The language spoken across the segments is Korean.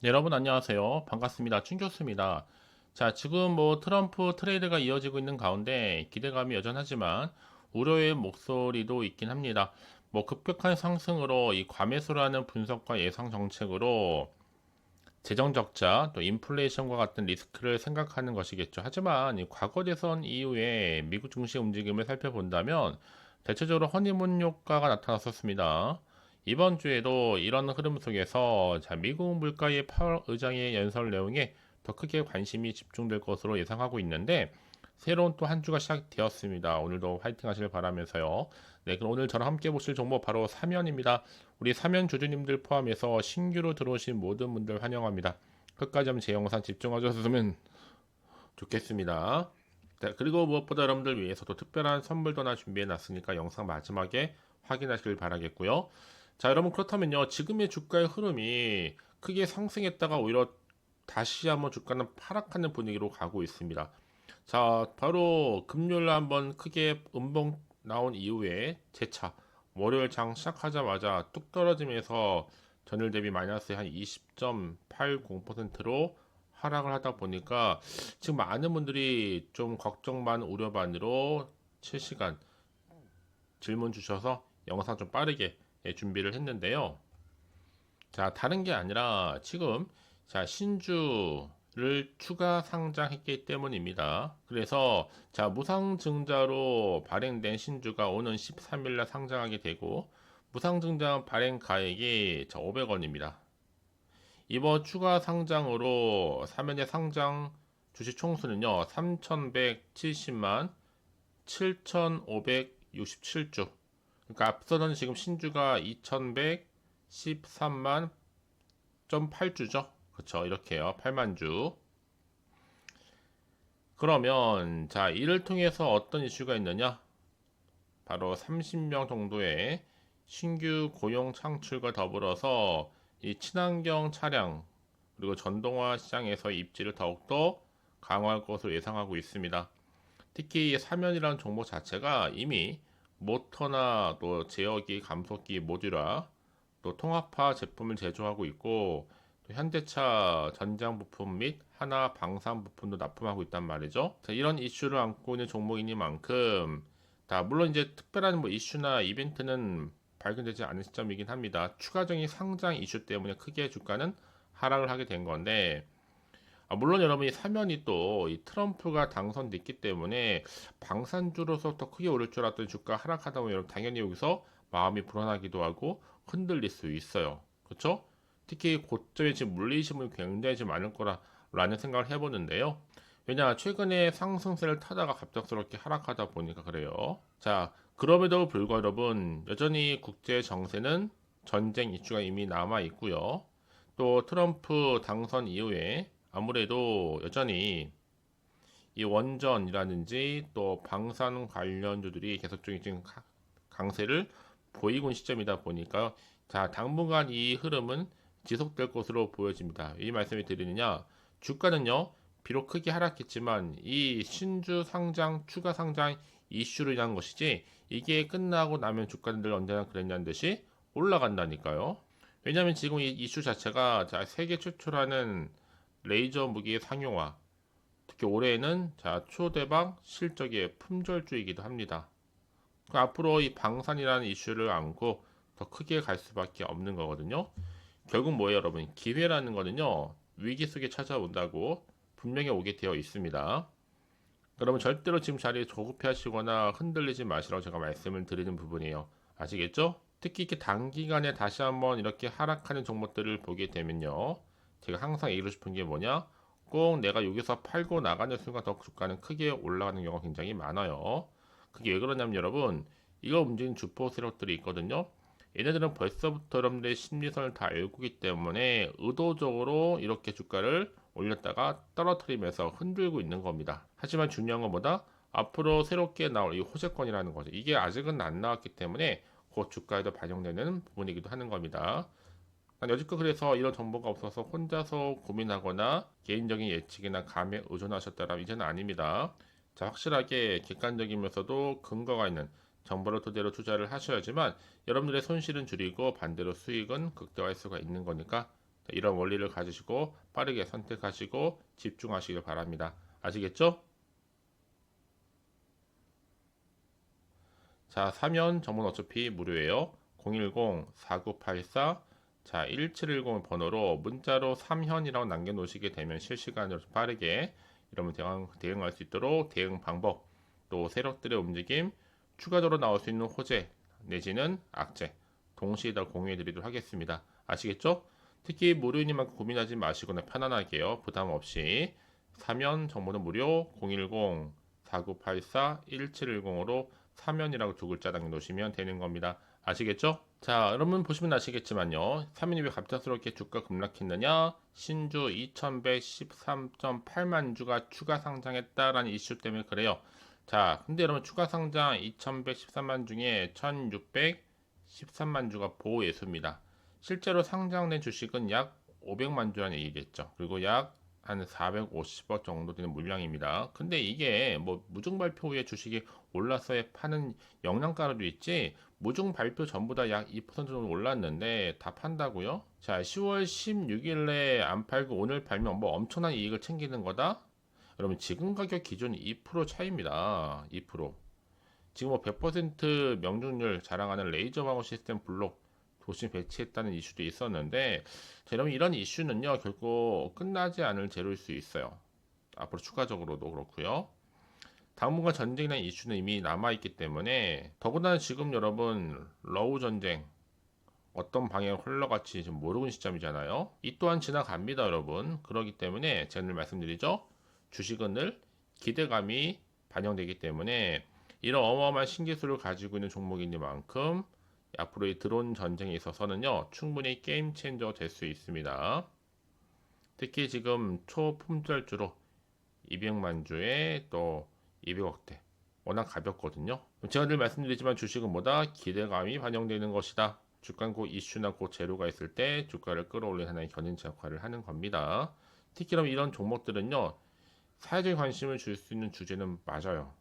네, 여러분 안녕하세요. 반갑습니다. 춘교수입니다. 자, 지금 뭐 트럼프 트레이드가 이어지고 있는 가운데 기대감이 여전하지만 우려의 목소리도 있긴 합니다. 뭐 급격한 상승으로 이 과매수라는 분석과 예상 정책으로 재정 적자 또 인플레이션과 같은 리스크를 생각하는 것이겠죠. 하지만 이 과거 대선 이후에 미국 증시 움직임을 살펴본다면 대체적으로 허니문 효과가 나타났었습니다. 이번 주에도 이런 흐름 속에서 자, 미국 물가의 파월 의장의 연설 내용에 더 크게 관심이 집중될 것으로 예상하고 있는데 새로운 또 한 주가 시작되었습니다. 오늘도 화이팅 하시길 바라면서요. 네, 그럼 오늘 저랑 함께 보실 종목 바로 사면입니다. 우리 사면 주주님들 포함해서 신규로 들어오신 모든 분들 환영합니다. 끝까지 제 영상 집중하셨으면 좋겠습니다. 네, 그리고 무엇보다 여러분들 위해서도 특별한 선물도 하나 준비해 놨으니까 영상 마지막에 확인하시길 바라겠고요. 자, 여러분 그렇다면요. 지금의 주가의 흐름이 크게 상승했다가 오히려 다시 한번 주가는 하락하는 분위기로 가고 있습니다. 자, 바로 금요일 한번 크게 음봉 나온 이후에 재차 월요일 장 시작하자마자 뚝 떨어지면서 전일 대비 마이너스 한 20.80%로 하락을 하다 보니까 지금 많은 분들이 좀 걱정 반 우려 반으로 실시간 질문 주셔서 영상 좀 빠르게 예, 준비를 했는데요. 자, 다른 게 아니라 지금 자, 신주를 추가 상장했기 때문입니다. 그래서 자, 무상증자로 발행된 신주가 오는 13일 날 상장하게 되고 무상증자 발행 가액이 500원입니다. 이번 추가 상장으로 사면의 상장 주식 총수는요. 3,170만 7,567주 그러니까 앞서는 지금 신주가 2113만 점 8주죠. 그렇죠. 이렇게요. 8만 주. 그러면 자, 이를 통해서 어떤 이슈가 있느냐? 바로 30명 정도의 신규 고용 창출과 더불어서 이 친환경 차량 그리고 전동화 시장에서 입지를 더욱더 강화할 것으로 예상하고 있습니다. 특히 이 사면이라는 종목 자체가 이미 모터나 또 제어기, 감속기, 모듈화, 또 통합화 제품을 제조하고 있고 또 현대차 전장 부품 및 하나 방산 부품도 납품하고 있단 말이죠. 자, 이런 이슈를 안고 있는 종목이니만큼 다 물론 이제 특별한 뭐 이슈나 이벤트는 발견되지 않은 시점이긴 합니다. 추가적인 상장 이슈 때문에 크게 주가는 하락을 하게 된 건데 아, 물론 여러분이 사면이 또 이 트럼프가 당선됐기 때문에 방산주로서 더 크게 오를 줄 알았던 주가 하락하다 보면 여러분 당연히 여기서 마음이 불안하기도 하고 흔들릴 수 있어요. 그렇죠? 특히 고점에 지금 물리신 분이 굉장히 좀 많을 거라라는 생각을 해보는데요. 왜냐 최근에 상승세를 타다가 갑작스럽게 하락하다 보니까 그래요. 자 그럼에도 불구하고 여러분 여전히 국제 정세는 전쟁 이슈가 이미 남아 있고요. 또 트럼프 당선 이후에 아무래도 여전히 이 원전이라든지 또 방산 관련주들이 계속적인 지금 강세를 보이고 있는 시점이다 보니까 자 당분간 이 흐름은 지속될 것으로 보여집니다. 이 말씀을 드리느냐 주가는요 비록 크게 하락했지만 이 신주 상장 추가 상장 이슈로 인한 것이지 이게 끝나고 나면 주가들 언제나 그랬냐는 듯이 올라간다니까요. 왜냐하면 지금 이 이슈 자체가 자 세계 최초라는 레이저 무기의 상용화, 특히 올해는 자 초대박 실적의 품절주이기도 합니다. 그 앞으로 이 방산이라는 이슈를 안고 더 크게 갈 수밖에 없는 거거든요. 결국 뭐예요, 여러분? 기회라는 거는요 위기 속에 찾아온다고 분명히 오게 되어 있습니다. 그러면 절대로 지금 자리에 조급해 하시거나 흔들리지 마시라고 제가 말씀을 드리는 부분이에요. 아시겠죠? 특히 이렇게 단기간에 다시 한번 이렇게 하락하는 종목들을 보게 되면요. 제가 항상 얘기하고 싶은 게 뭐냐? 꼭 내가 여기서 팔고 나가는 순간 더 주가는 크게 올라가는 경우가 굉장히 많아요. 그게 왜 그러냐면 여러분, 이거 움직이는 주포 세력들이 있거든요. 얘네들은 벌써부터 여러분들의 심리선을 다 알고 있기 때문에 의도적으로 이렇게 주가를 올렸다가 떨어뜨리면서 흔들고 있는 겁니다. 하지만 중요한 것보다 앞으로 새롭게 나올 이 호재권이라는 거죠. 이게 아직은 안 나왔기 때문에 그 주가에도 반영되는 부분이기도 하는 겁니다. 난 여지껏 그래서 이런 정보가 없어서 혼자서 고민하거나 개인적인 예측이나 감에 의존하셨다면 이제는 아닙니다. 자, 확실하게 객관적이면서도 근거가 있는 정보를 토대로 투자를 하셔야지만 여러분들의 손실은 줄이고 반대로 수익은 극대화할 수가 있는 거니까 이런 원리를 가지시고 빠르게 선택하시고 집중하시길 바랍니다. 아시겠죠? 자, 사면 정보는 어차피 무료예요. 010-4984 자, 1710 번호로 문자로 3현이라고 남겨놓으시게 되면 실시간으로 빠르게 이러면 대응, 대응할 수 있도록 대응 방법, 또 세력들의 움직임, 추가적으로 나올 수 있는 호재 내지는 악재 동시에 다 공유해 드리도록 하겠습니다. 아시겠죠? 특히 무료인만큼 고민하지 마시거나 편안하게요. 부담 없이 사면 정보는 무료 010 4984 1710으로 사면이라고 두 글자 남겨놓으시면 되는 겁니다. 아시겠죠? 자, 여러분 보시면 아시겠지만요. 3인이 왜 갑작스럽게 주가 급락했느냐? 신주 2113.8만 주가 추가 상장했다라는 이슈 때문에 그래요. 자, 근데 여러분 추가 상장 2113만 중에 1613만 주가 보호 예수입니다. 실제로 상장된 주식은 약 500만 주라는 얘기겠죠. 그리고 약 한 450억 정도 되는 물량입니다. 근데 이게 뭐 무중 발표 후에 주식이 올라서야 파는 영양가로도 있지 무중 발표 전부 다약 2% 정도 올랐는데 다 판다고요? 자, 10월 16일에 안 팔고 오늘 팔면 뭐 엄청난 이익을 챙기는 거다? 여러분 지금 가격 기준 2% 차이입니다. 2%. 지금 뭐 100% 명중률 자랑하는 레이저 방어 시스템 블록 도심 배치했다는 이슈도 있었는데 자, 여러분 이런 이슈는요 결국 끝나지 않을 재료일 수 있어요. 앞으로 추가적으로도 그렇고요. 당분간 전쟁이라는 이슈는 이미 남아있기 때문에 더군다나 지금 여러분 러우 전쟁 어떤 방향으로 흘러갈지 지금 모르는 시점이잖아요. 이 또한 지나갑니다 여러분. 그렇기 때문에 제가 늘 말씀드리죠. 주식은 늘 기대감이 반영되기 때문에 이런 어마어마한 신기술을 가지고 있는 종목이니만큼 앞으로의 드론 전쟁에 있어서는요 충분히 게임 체인저가 될 수 있습니다. 특히 지금 초품절주로 200만 주에 또 200억대 워낙 가볍거든요. 제가 늘 말씀드리지만 주식은 뭐다 기대감이 반영되는 것이다. 주간 고 이슈나 고 재료가 있을 때 주가를 끌어올리는 하나의 견인차 역할을 하는 겁니다. 특히 그럼 이런 종목들은요 사회적 관심을 줄 수 있는 주제는 맞아요.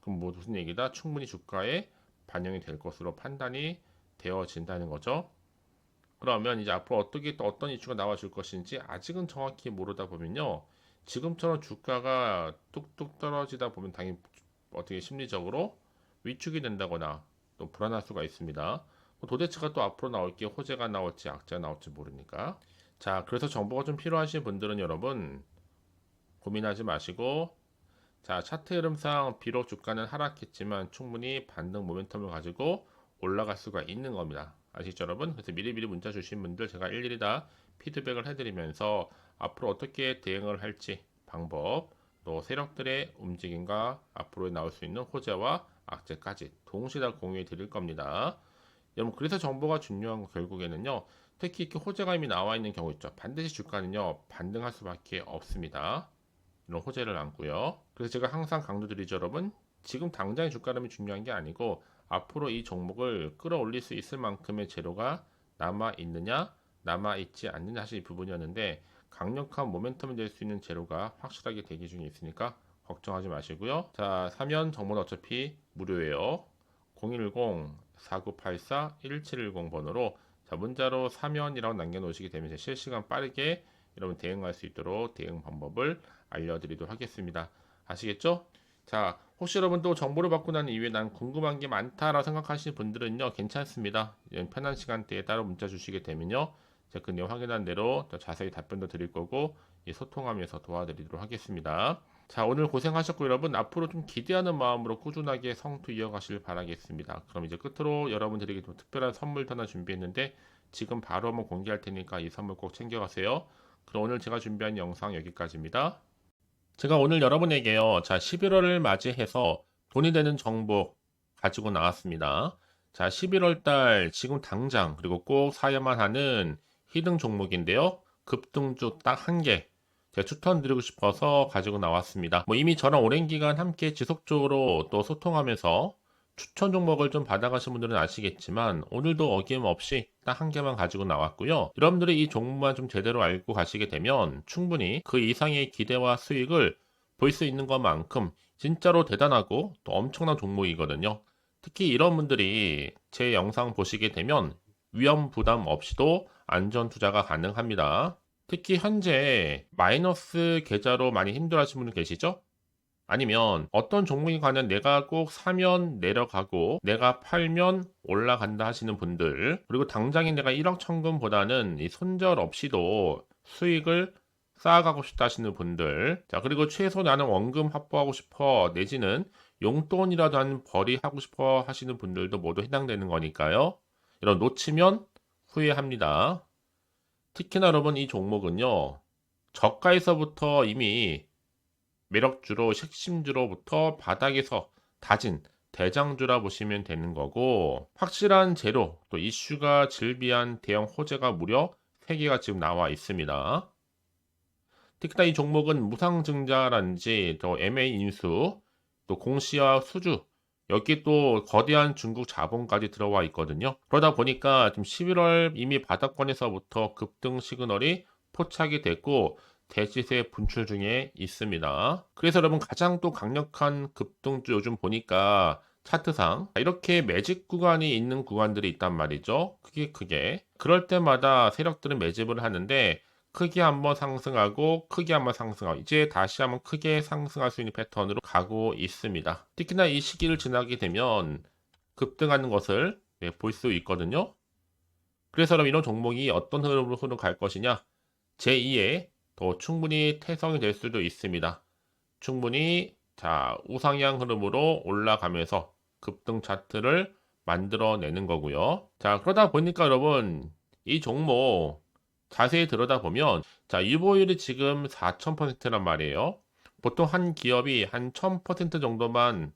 그럼 뭐 무슨 얘기다? 충분히 주가에 반영이 될 것으로 판단이 되어진다는 거죠. 그러면 이제 앞으로 어떻게 또 어떤 이슈가 나와줄 것인지 아직은 정확히 모르다 보면요. 지금처럼 주가가 뚝뚝 떨어지다 보면 당연히 어떻게 심리적으로 위축이 된다거나 또 불안할 수가 있습니다. 뭐 도대체가 또 앞으로 나올 게 호재가 나올지 악재가 나올지 모르니까. 자, 그래서 정보가 좀 필요하신 분들은 여러분 고민하지 마시고 자, 차트 흐름상 비록 주가는 하락했지만 충분히 반등 모멘텀을 가지고 올라갈 수가 있는 겁니다. 아시죠, 여러분? 그래서 미리미리 문자 주신 분들 제가 일일이 다 피드백을 해드리면서 앞으로 어떻게 대응을 할지 방법, 또 세력들의 움직임과 앞으로 나올 수 있는 호재와 악재까지 동시에 다 공유해 드릴 겁니다. 여러분, 그래서 정보가 중요한 거 결국에는요, 특히 이렇게 호재가 이미 나와 있는 경우 있죠. 반드시 주가는요, 반등할 수밖에 없습니다. 이런 호재를 안고요. 그래서 제가 항상 강조드리죠, 여러분. 지금 당장의 주가름이 중요한 게 아니고 앞으로 이 종목을 끌어올릴 수 있을 만큼의 재료가 남아 있느냐, 남아 있지 않느냐 사실 이 부분이었는데 강력한 모멘텀이 될 수 있는 재료가 확실하게 대기 중에 있으니까 걱정하지 마시고요. 자, 사면 정보는 어차피 무료예요. 010-4984-1710 번호로 자, 문자로 사면이라고 남겨놓으시게 되면 실시간 빠르게 여러분 대응할 수 있도록 대응 방법을 알려드리도록 하겠습니다. 아시겠죠? 자, 혹시 여러분 또 정보를 받고 난 이후에 난 궁금한 게 많다라고 생각하시는 분들은요, 괜찮습니다. 편한 시간대에 따로 문자 주시게 되면요, 제가 그 내용 확인한 대로 더 자세히 답변도 드릴 거고, 소통하면서 도와드리도록 하겠습니다. 자, 오늘 고생하셨고, 여러분, 앞으로 좀 기대하는 마음으로 꾸준하게 성투 이어가실 바라겠습니다. 그럼 이제 끝으로 여러분들에게 좀 특별한 선물 하나 준비했는데, 지금 바로 한번 공개할 테니까 이 선물 꼭 챙겨가세요. 그럼 오늘 제가 준비한 영상 여기까지입니다. 제가 오늘 여러분에게요. 자, 11월을 맞이해서 돈이 되는 정보 가지고 나왔습니다. 자, 11월 달 지금 당장 그리고 꼭 사야만 하는 히든 종목인데요. 급등주 딱 한 개. 제가 추천드리고 싶어서 가지고 나왔습니다. 뭐 이미 저랑 오랜 기간 함께 지속적으로 또 소통하면서 추천 종목을 좀 받아가신 분들은 아시겠지만 오늘도 어김없이 딱 한 개만 가지고 나왔고요. 여러분들이 이 종목만 좀 제대로 알고 가시게 되면 충분히 그 이상의 기대와 수익을 볼 수 있는 것만큼 진짜로 대단하고 또 엄청난 종목이거든요. 특히 이런 분들이 제 영상 보시게 되면 위험 부담 없이도 안전 투자가 가능합니다. 특히 현재 마이너스 계좌로 많이 힘들어하시는 분 계시죠? 아니면 어떤 종목에 관한 내가 꼭 사면 내려가고 내가 팔면 올라간다 하시는 분들 그리고 당장에 내가 1억 천금보다는 이 손절 없이도 수익을 쌓아가고 싶다 하시는 분들 자 그리고 최소 나는 원금 확보하고 싶어 내지는 용돈이라도 한 벌이 하고 싶어 하시는 분들도 모두 해당되는 거니까요. 이런 놓치면 후회합니다. 특히나 여러분 이 종목은요 저가에서부터 이미 매력주로 핵심주로부터 바닥에서 다진 대장주라 보시면 되는 거고 확실한 재료 또 이슈가 질비한 대형 호재가 무려 3개가 지금 나와 있습니다. 특히나 이 종목은 무상증자라든지 또 MA 인수 또 공시와 수주 여기 또 거대한 중국 자본까지 들어와 있거든요. 그러다 보니까 지금 11월 이미 바닥권에서부터 급등 시그널이 포착이 됐고 대시세 분출 중에 있습니다. 그래서 여러분 가장 또 강력한 급등주 요즘 보니까 차트상 이렇게 매집 구간이 있는 구간들이 있단 말이죠. 크게 크게. 그럴 때마다 세력들은 매집을 하는데 크게 한번 상승하고 크게 한번 상승하고 이제 다시 한번 크게 상승할 수 있는 패턴으로 가고 있습니다. 특히나 이 시기를 지나게 되면 급등하는 것을 네, 볼 수 있거든요. 그래서 그럼 이런 종목이 어떤 흐름으로 흐름갈 것이냐? 제2의 더 충분히 태성이 될 수도 있습니다. 충분히 자 우상향 흐름으로 올라가면서 급등 차트를 만들어내는 거고요. 자 그러다 보니까 여러분 이 종목 자세히 들여다보면 자 유보율이 지금 4,000%란 말이에요. 보통 한 기업이 한 1,000% 정도만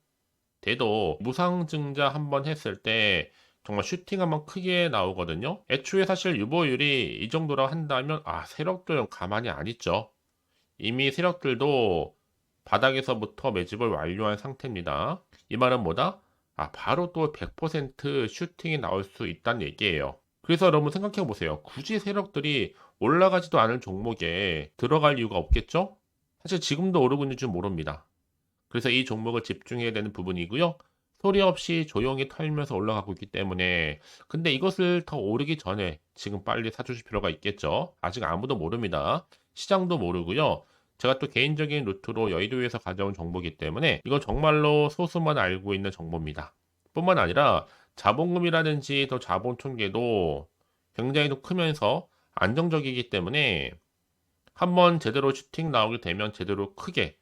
돼도 무상증자 한 번 했을 때 정말 슈팅 한번 크게 나오거든요. 애초에 사실 유보율이 이 정도라고 한다면 아 세력들 가만히 안 있죠. 이미 세력들도 바닥에서부터 매집을 완료한 상태입니다. 이 말은 뭐다? 아 바로 또 100% 슈팅이 나올 수 있다는 얘기예요. 그래서 여러분 생각해 보세요. 굳이 세력들이 올라가지도 않을 종목에 들어갈 이유가 없겠죠? 사실 지금도 오르고 있는 줄 모릅니다. 그래서 이 종목을 집중해야 되는 부분이고요. 소리 없이 조용히 털면서 올라가고 있기 때문에 근데 이것을 더 오르기 전에 지금 빨리 사주실 필요가 있겠죠. 아직 아무도 모릅니다. 시장도 모르고요. 제가 또 개인적인 루트로 여의도에서 가져온 정보이기 때문에 이건 정말로 소수만 알고 있는 정보입니다. 뿐만 아니라 자본금이라든지 더 자본 통계도 굉장히 또 크면서 안정적이기 때문에 한번 제대로 슈팅 나오게 되면 제대로 크게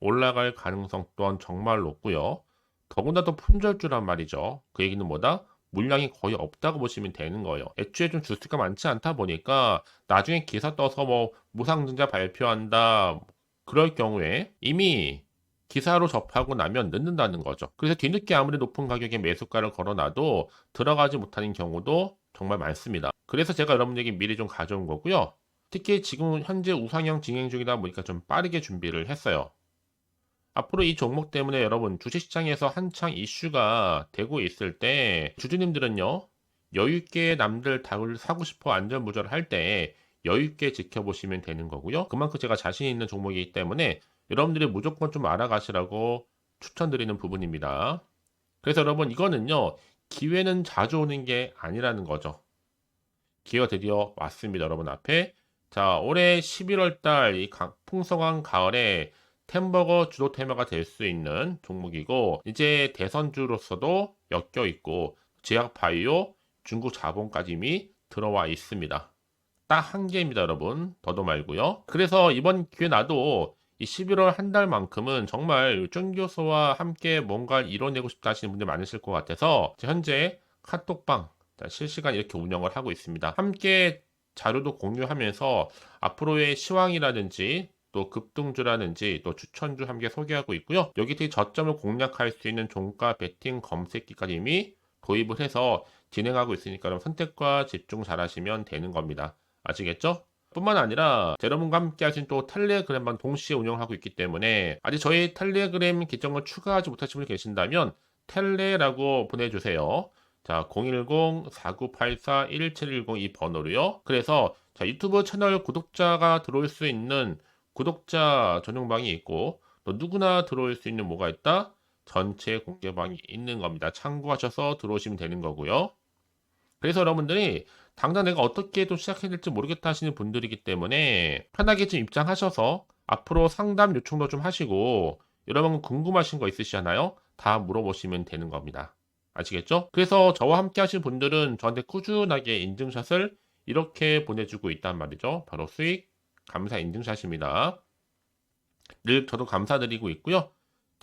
올라갈 가능성 또한 정말 높고요. 더구나 더 품절주란 말이죠. 그 얘기는 뭐다? 물량이 거의 없다고 보시면 되는 거예요. 애초에 좀 주스가 많지 않다 보니까 나중에 기사 떠서 뭐 무상증자 발표한다 그럴 경우에 이미 기사로 접하고 나면 늦는다는 거죠. 그래서 뒤늦게 아무리 높은 가격에 매수가를 걸어놔도 들어가지 못하는 경우도 정말 많습니다. 그래서 제가 여러분에게 미리 좀 가져온 거고요. 특히 지금 현재 우상형 진행 중이다 보니까 좀 빠르게 준비를 했어요. 앞으로 이 종목 때문에 여러분 주식시장에서 한창 이슈가 되고 있을 때 주주님들은요 여유있게 남들 닭을 사고 싶어 안전무절을 할때 여유있게 지켜보시면 되는 거고요. 그만큼 제가 자신 있는 종목이기 때문에 여러분들이 무조건 좀 알아가시라고 추천드리는 부분입니다. 그래서 여러분 이거는요 기회는 자주 오는 게 아니라는 거죠. 기회가 드디어 왔습니다 여러분 앞에 자 올해 11월 달 이 풍성한 가을에 템버거 주도 테마가 될 수 있는 종목이고 이제 대선주로서도 엮여 있고 제약 바이오 중국 자본까지 이미 들어와 있습니다. 딱 한 개입니다 여러분 더도 말고요. 그래서 이번 기회 나도 이 11월 한 달만큼은 정말 쫀 교수와 함께 뭔가를 이뤄내고 싶다 하시는 분들 많으실 것 같아서 현재 카톡방 실시간 이렇게 운영을 하고 있습니다. 함께 자료도 공유하면서 앞으로의 시황이라든지 또 급등주라든지 또 추천주 함께 소개하고 있고요. 여기 뒤 저점을 공략할 수 있는 종가 베팅 검색기까지 이미 도입을 해서 진행하고 있으니까 선택과 집중 잘 하시면 되는 겁니다. 아시겠죠? 뿐만 아니라 여러분과 함께 하신 또 텔레그램만 동시에 운영하고 있기 때문에 아직 저희 텔레그램 계정을 추가하지 못하신 분 계신다면 텔레라고 보내주세요. 자, 010-4984-1710 이 번호로요. 그래서 자, 유튜브 채널 구독자가 들어올 수 있는 구독자 전용 방이 있고 또 누구나 들어올 수 있는 뭐가 있다? 전체 공개 방이 있는 겁니다. 참고하셔서 들어오시면 되는 거고요. 그래서 여러분들이 당장 내가 어떻게 또 시작해야 될지 모르겠다 하시는 분들이기 때문에 편하게 좀 입장하셔서 앞으로 상담 요청도 좀 하시고 여러분 궁금하신 거 있으시잖아요? 다 물어보시면 되는 겁니다. 아시겠죠? 그래서 저와 함께 하실 분들은 저한테 꾸준하게 인증샷을 이렇게 보내주고 있단 말이죠. 바로 수익 감사 인증샷입니다. 늘 저도 감사드리고 있고요.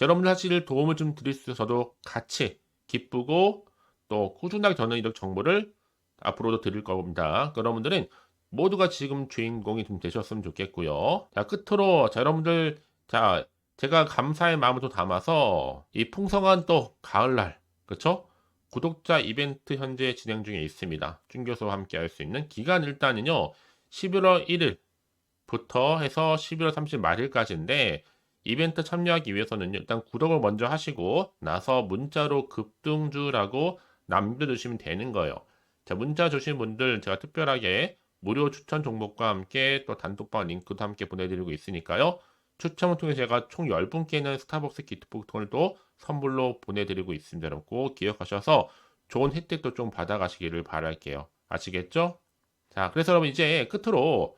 여러분들 사실 도움을 좀 드릴 수 있어서 저도 같이 기쁘고 또 꾸준하게 저는 이런 정보를 앞으로도 드릴 겁니다. 여러분들은 모두가 지금 주인공이 좀 되셨으면 좋겠고요. 자, 끝으로 자, 여러분들 자, 제가 감사의 마음을 또 담아서 이 풍성한 또 가을날, 그렇죠? 구독자 이벤트 현재 진행 중에 있습니다. 준 교수와 함께 할 수 있는 기간 일단은요. 11월 1일 부터 해서 11월 30일 말일까지인데 이벤트 참여하기 위해서는 일단 구독을 먼저 하시고 나서 문자로 급등주라고 남겨주시면 되는 거예요. 자, 문자 주신 분들 제가 특별하게 무료 추천 종목과 함께 또 단톡방 링크도 함께 보내드리고 있으니까요. 추첨을 통해 제가 총 10분께는 스타벅스 기프트콘을 또 선물로 보내드리고 있습니다. 여러분 꼭 기억하셔서 좋은 혜택도 좀 받아가시기를 바랄게요. 아시겠죠? 자, 그래서 여러분 이제 끝으로